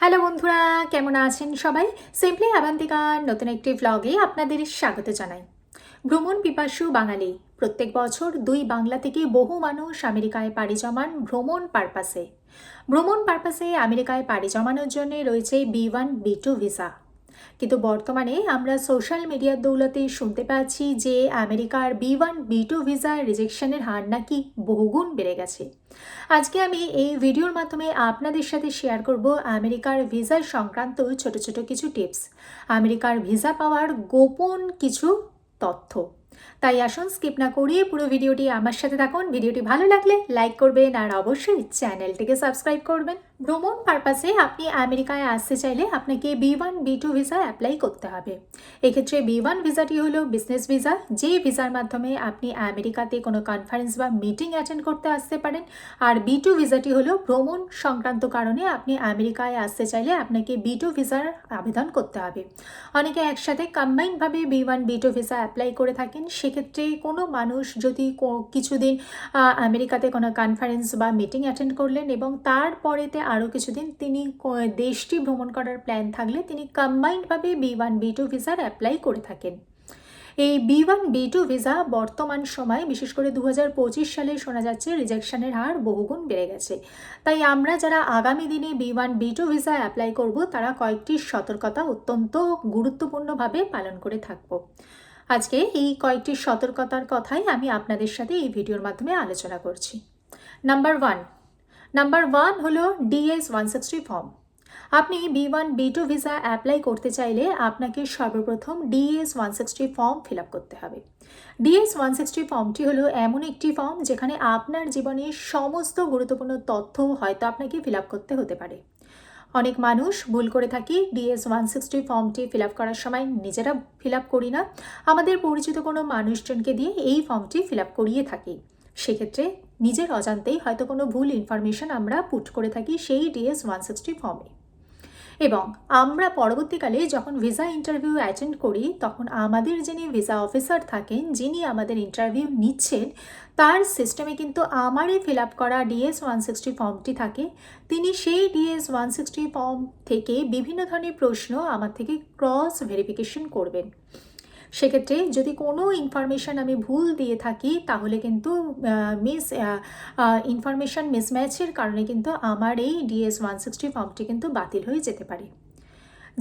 Hello বন্ধুরা, কেমন আছেন সবাই? সিম্পলি আবান্তিকার নতুন একটি ভ্লগে আপনাদের স্বাগত জানাই। ভ্রমণ পিপাসু বাঙালি, প্রত্যেক বছর দুই বাংলা থেকে বহু মানুষ আমেরিকায় পাড়ি জমান ভ্রমণ পারপাসে। ভ্রমণ পারপাসে আমেরিকায় পাড়ি জমানোর জন্য রয়েছে B one B two visa কিন্তু বর্তমানে আমরা সোশ্যাল মিডিয়ার দৌলতে শুনতে পাচ্ছি যে আমেরিকার B one, B two visa রিজেকশনের হার নাকি বহুগুণ বেড়ে গেছে। আজকে আমি এই ভিডিওর মাধ্যমে আপনাদের সাথে শেয়ার করব আমেরিকার ভিসার সংক্রান্ত ছোট ছোট কিছু টিপস। আমেরিকার ভিসা পাওয়ার গোপন কিছু তথ্য। তাই আসুন স্কিপ না করিয়ে পুরো ভিডিওটি আমার সাথে থাকুন। ভিডিওটি ভালো লাগলে লাইক করবেন আর অবশ্যই চ্যানেলটিকে সাবস্ক্রাইব করবেন। ভ্রমণ পারপাসে আপনি আমেরিকায় আসতে চাইলে আপনাকে B one B two visa apply করতে হবে। এক্ষেত্রে বি ওয়ান ভিসাটি হলো বিজনেস ভিসা যে ভিসার মাধ্যমে আপনি আমেরিকাতে কোনো কনফারেন্স বা মিটিং অ্যাটেন্ড করতে আসতে পারেন। আর বি টু ভিসাটি হলো ভ্রমণ সংক্রান্ত কারণে আপনি আমেরিকায় আসতে চাইলে আপনাকে বি টু ভিসার আবেদন করতে হবে। অনেকে একসাথে কম্বাইনভাবে B one B two visa apply করে থাকেন। সেক্ষেত্রে কোনো মানুষ যদি কিছুদিন আমেরিকাতে কোনো কনফারেন্স বা মিটিং অ্যাটেন্ড করলেন এবং তারপরেতে আরও কিছুদিন তিনি দেশটি ভ্রমণ করার প্ল্যান থাকলে তিনি কম্বাইন্ডভাবে বি ওয়ান বি টু ভিসার অ্যাপ্লাই করে থাকেন। এই B one B two visa বর্তমান সময়ে, বিশেষ করে দু হাজার পঁচিশ সালে শোনা যাচ্ছে রিজেকশনের হার বহুগুণ বেড়ে গেছে। তাই আমরা যারা আগামী দিনে B one B two visa apply করব, তারা কয়েকটি সতর্কতা অত্যন্ত গুরুত্বপূর্ণভাবে পালন করে থাকব। আজকে এই কয়েকটি সতর্কতার কথাই আমি আপনাদের সাথে এই ভিডিওর মাধ্যমে আলোচনা করছি। নাম্বার ওয়ান নাম্বার ওয়ান হলো ডিএস ওয়ান সিক্সটি ফর্ম আপনি B one B two visa apply করতে চাইলে আপনাকে সর্বপ্রথম DS one sixty form fill up করতে হবে। ডিএস ওয়ান সিক্সটি ফর্মটি হলো এমন একটি ফর্ম যেখানে আপনার জীবনের সমস্ত গুরুত্বপূর্ণ তথ্য হয়তো আপনাকে ফিল আপ করতে হতে পারে। অনেক মানুষ ভুল করে থাকি ডিএস ওয়ান সিক্সটি ফর্মটি ফিল আপ করার সময় নিজেরা ফিল আপ করি না। আমাদের পরিচিত কোনো মানুষজনকে দিয়ে এই ফর্মটি ফিল আপ করিয়ে থাকি। সেক্ষেত্রে নিজের অজান্তেই হয়তো কোনো ভুল ইনফরমেশন আমরা পুট করে থাকি সেই ডিএস ওয়ান সিক্সটি ফর্মে এবং আমরা পরবর্তীকালে যখন ভিসা ইন্টারভিউ অ্যাটেন্ড করি, তখন আমাদের যিনি ভিসা অফিসার থাকেন, যিনি আমাদের ইন্টারভিউ নিচ্ছেন, তার সিস্টেমে কিন্তু আমারই ফিল আপ করা ডিএস ওয়ান সিক্সটি ফর্মটি থাকে। তিনি সেই ডিএস ওয়ান সিক্সটি ফর্ম থেকে বিভিন্ন ধরনের প্রশ্ন আমার থেকে ক্রস ভেরিফিকেশন করবেন। সেক্ষেত্রে যদি কোনো ইনফরমেশান আমি ভুল দিয়ে থাকি, তাহলে কিন্তু মিস ইনফরমেশান মিসম্যাচের কারণে কিন্তু আমার এই ডিএস ওয়ান সিক্সটি ফর্মটি কিন্তু বাতিল হয়ে যেতে পারে।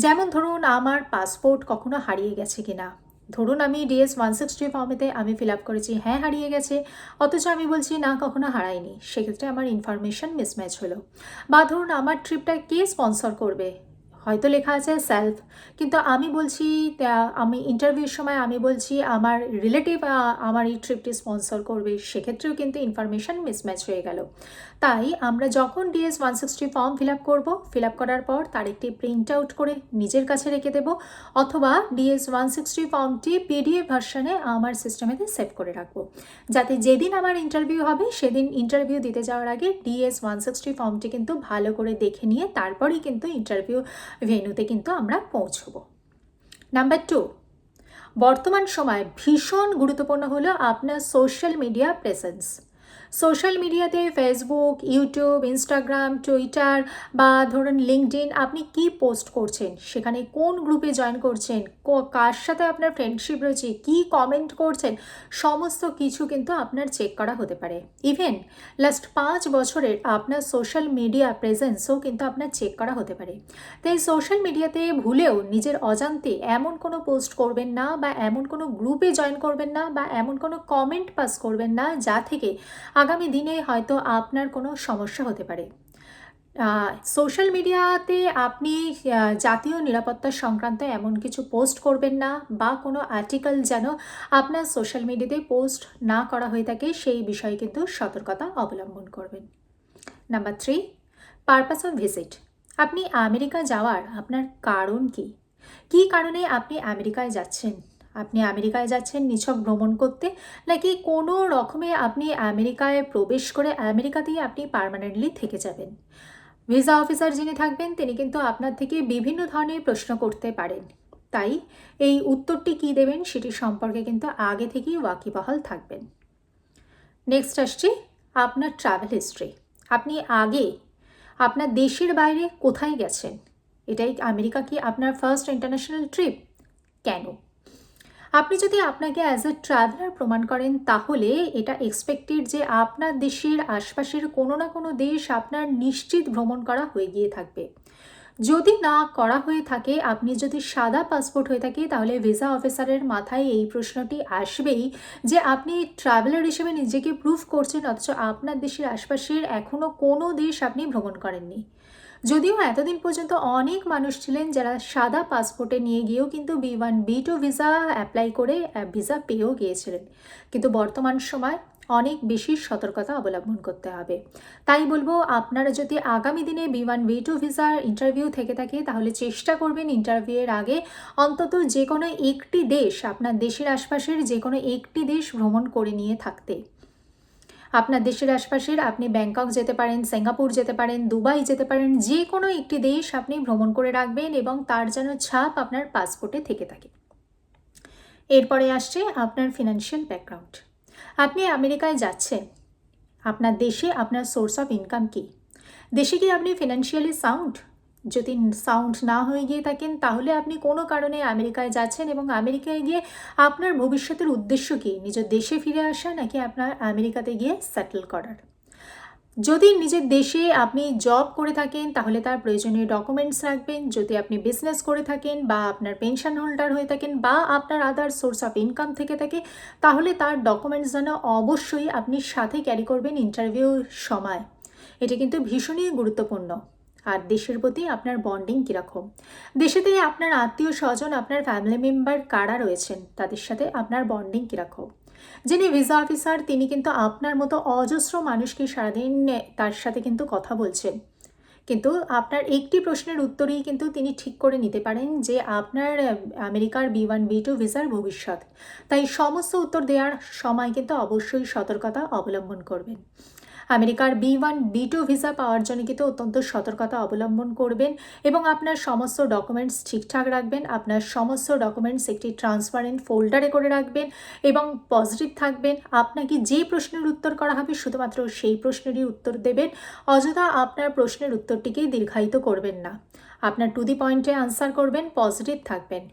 যেমন ধরুন, আমার পাসপোর্ট কখনো হারিয়ে গেছে কিনা। ধরুন, আমি ডিএস ওয়ান সিক্সটি ফর্মেতে আমি ফিল আপ করেছি হ্যাঁ হারিয়ে গেছে, অথচ আমি বলছি, না, কখনো হারাইনি সেক্ষেত্রে আমার ইনফরমেশান মিসম্যাচ হলো। বা ধরুন, আমার ট্রিপটা কে স্পন্সর করবে? হয়তো লেখা আছে সেলফ কিন্তু আমি বলছি আমি ইন্টারভিউর সময় আমি বলছি, আমার রিলেটিভ আমার এই ট্রিপটি স্পন্সর করবে, সেক্ষেত্রেও কিন্তু ইনফরমেশান মিসম্যাচ হয়ে গেল। তাই আমরা যখন DS one sixty form fill up করব ফিল আপ করার পর তার একটি প্রিন্ট আউট করে নিজের কাছে রেখে দেবো, অথবা ডিএস ওয়ান সিক্সটি ফর্মটি পিডিএফ ভার্সানে আমার সিস্টেমেতে সেভ করে রাখব। যাতে যেদিন আমার ইন্টারভিউ হবে, সেদিন ইন্টারভিউ দিতে যাওয়ার আগে ডিএস ওয়ান সিক্সটি ফর্মটি কিন্তু ভালো করে দেখে নিয়ে তারপরেই কিন্তু ইন্টারভিউ ভেন্যুতে কিন্তু আমরা পৌঁছব। নাম্বার টু বর্তমান সময় ভীষণ গুরুত্বপূর্ণ হলো আপনার সোশ্যাল মিডিয়া প্রেজেন্স সোশ্যাল মিডিয়াতে ফেসবুক ইউটিউব ইনস্টাগ্রাম টুইটার বা ধরুন লিঙ্কডিন আপনি কি পোস্ট করছেন? সেখানে কোন গ্রুপে জয়েন করছেন? কার সাথে আপনার ফ্রেন্ডশিপ রয়েছে? কি কমেন্ট করছেন? সমস্ত কিছু কিন্তু আপনার চেক করা হতে পারে। ইভেন লাস্ট পাঁচ বছরের আপনার সোশ্যাল মিডিয়া প্রেজেন্সও কিন্তু আপনার চেক করা হতে পারে। তাই সোশ্যাল মিডিয়াতে ভুলেও নিজের অজান্তে এমন কোনো পোস্ট করবেন না বা এমন কোনো গ্রুপে জয়েন করবেন না বা এমন কোনো কমেন্ট পাস করবেন না, যা থেকে আগামী দিনে হয়তো আপনার কোনো সমস্যা হতে পারে। সোশ্যাল মিডিয়াতে আপনি জাতীয় নিরাপত্তা সংক্রান্ত এমন কিছু পোস্ট করবেন না বা কোনো আর্টিকেল যেন আপনার সোশ্যাল মিডিয়াতে পোস্ট না করা হয়ে থাকে, সেই বিষয়ে কিন্তু সতর্কতা অবলম্বন করবেন। Number three purpose of visit আপনি আমেরিকা যাওয়ার আপনার কারণ কি? কী কারণে আপনি আমেরিকায় যাচ্ছেন? আপনি আমেরিকায় যাচ্ছেন, নিছক ভ্রমণ করতে, নাকি কোনো রকমে আপনি আমেরিকায় প্রবেশ করে আমেরিকাতেই আপনি পার্মানেন্টলি থেকে যাবেন? ভিসা অফিসার যিনি থাকবেন, তিনি কিন্তু আপনার থেকে বিভিন্ন ধরনের প্রশ্ন করতে পারেন। তাই এই উত্তরটি কী দেবেন সেটি সম্পর্কে কিন্তু আগে থেকেই ওয়াকিবহাল থাকবেন। নেক্সট আসছি, আপনার ট্রাভেল হিস্ট্রি আপনি আগে আপনার দেশের বাইরে কোথায় গেছেন? এটাই আমেরিকা কি আপনার ফার্স্ট ইন্টারন্যাশনাল ট্রিপ কেন? আপনি যদি আপনাকে অ্যাজ এ ট্রাভেলার প্রমাণ করেন, তাহলে এটা এক্সপেক্টেড যে আপনার দেশের আশপাশের কোনো না কোনো দেশ আপনার নিশ্চিত ভ্রমণ করা হয়ে গিয়ে থাকবে। যদি না করা হয়ে থাকে, আপনি যদি সাদা পাসপোর্ট হয়ে থাকে, তাহলে ভিসা অফিসারের মাথায় এই প্রশ্নটি আসবেই যে আপনি ট্রাভেলার হিসেবে নিজেকে প্রুফ করছেন, অথচ আপনার দেশের আশপাশের এখনও কোনো দেশ আপনি ভ্রমণ করেননি। যদিও এতদিন পর্যন্ত অনেক মানুষ ছিলেন যারা সাদা পাসপোর্টে নিয়ে গিয়েও কিন্তু B one B two visa apply করে ভিসা পেয়েও গিয়েছিলেন। কিন্তু বর্তমান সময় অনেক বেশি সতর্কতা অবলম্বন করতে হবে। তাই বলব, আপনারা যদি আগামী দিনে বি ওয়ান বি টু ভিসার ইন্টারভিউ থেকে থাকে, তাহলে চেষ্টা করবেন ইন্টারভিউয়ের আগে অন্তত যে কোনো একটি দেশ, আপনার দেশের আশপাশের যে কোনো একটি দেশ ভ্রমণ করে নিয়ে থাকতে। আপনার দেশের আশপাশের, আপনি ব্যাংকক যেতে পারেন, সিঙ্গাপুর যেতে পারেন, দুবাই যেতে পারেন, যে কোনো একটি দেশ আপনি ভ্রমণ করে রাখবেন এবং তার যেন ছাপ আপনার পাসপোর্টে থেকে থাকে। এরপরে আসছে আপনার ফিনান্সিয়াল ব্যাকগ্রাউন্ড আপনি আমেরিকায় যাচ্ছেন। আপনার দেশে আপনার সোর্স অফ ইনকাম কী? দেশে কি আপনি ফিনান্সিয়ালি সাউন্ড যদি সাউন্ড না হয়ে গিয়ে থাকেন, তাহলে আপনি কোনো কারণে আমেরিকায় যাচ্ছেন এবং আমেরিকায় গিয়ে আপনার ভবিষ্যতের উদ্দেশ্য কী? নিজের দেশে ফিরে আসা নাকি আপনার আমেরিকাতে গিয়ে সেটেল করার? যদি নিজের দেশে আপনি জব করে থাকেন, তাহলে তার প্রয়োজনীয় ডকুমেন্টস রাখবেন। যদি আপনি বিজনেস করে থাকেন বা আপনার পেনশন হোল্ডার হয়ে থাকেন বা আপনার আদার সোর্স অফ ইনকাম থেকে থাকে, তাহলে তার ডকুমেন্টস যেন অবশ্যই আপনি সাথে ক্যারি করবেন ইন্টারভিউ সময়। এটি কিন্তু ভীষণই গুরুত্বপূর্ণ। আর দেশের প্রতি আপনার বন্ডিং কীরকম? দেশেতে আপনার আত্মীয় স্বজন, আপনার ফ্যামিলি মেম্বার কারা রয়েছেন? তাদের সাথে আপনার বন্ডিং কীরকম? যিনি ভিসা অফিসার তিনি কিন্তু আপনার মতো অজস্র মানুষকে সারাদিন তার সাথে কিন্তু কথা বলছেন। কিন্তু আপনার একটি প্রশ্নের উত্তরেই কিন্তু তিনি ঠিক করে নিতে পারেন যে আপনার আমেরিকার বি ওয়ান বি টু ভিসার ভবিষ্যৎ। তাই সমস্ত উত্তর দেওয়ার সময় কিন্তু অবশ্যই সতর্কতা অবলম্বন করবেন। আমেরিকার B one, B two visa পাওয়ার জন্য কিন্তু অত্যন্ত সতর্কতা অবলম্বন করবেন এবং আপনার সমস্ত ডকুমেন্টস ঠিকঠাক রাখবেন, আপনার সমস্ত ডকুমেন্টস একটি ট্রান্সপারেন্ট ফোল্ডারে করে রাখবেন এবং পজিটিভ থাকবেন। আপনাকে যে প্রশ্নের উত্তর করা হবে শুধুমাত্র সেই প্রশ্নেরই উত্তর দেবেন, অযথা আপনার প্রশ্নের উত্তরটিকেই দীর্ঘায়িত করবেন না। আপনার টু দি পয়েন্টে আনসার করবেন পজিটিভ থাকবেন।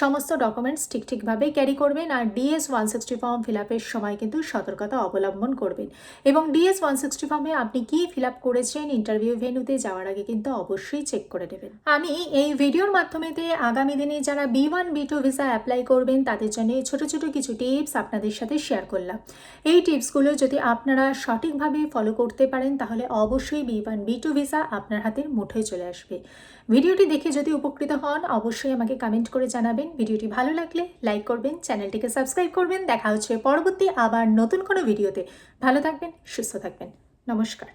সমস্ত ডকুমেন্টস ঠিক ঠিকভাবে ক্যারি করবেন আর DS one sixty form fill আপের সময় কিন্তু সতর্কতা অবলম্বন করবেন। এবং ডিএস ওয়ান সিক্সটি ফর্মে আপনি কি ফিল আপ করেছেন ইন্টারভিউ ভেনুতে যাওয়ার আগে কিন্তু অবশ্যই চেক করে নেবেন। আমি এই ভিডিওর মাধ্যমেতে আগামী দিনে যারা B one B two visa apply করবেন, তাদের জন্য ছোট ছোট কিছু টিপস আপনাদের সাথে শেয়ার করলাম। এই টিপসগুলো যদি আপনারা সঠিকভাবে ফলো করতে পারেন, তাহলে অবশ্যই B one B two visa আপনার হাতের মুঠোয় চলে আসবে। ভিডিওটি দেখে যদি উপকৃত হন, অবশ্যই আমাকে কমেন্ট করে জানাবেন। ভিডিওটি ভালো লাগলে লাইক করবেন, চ্যানেলটিকে সাবস্ক্রাইব করবেন। দেখা হচ্ছে পরবর্তী আবার নতুন কোনো ভিডিওতে। ভালো থাকবেন, সুস্থ থাকবেন। নমস্কার।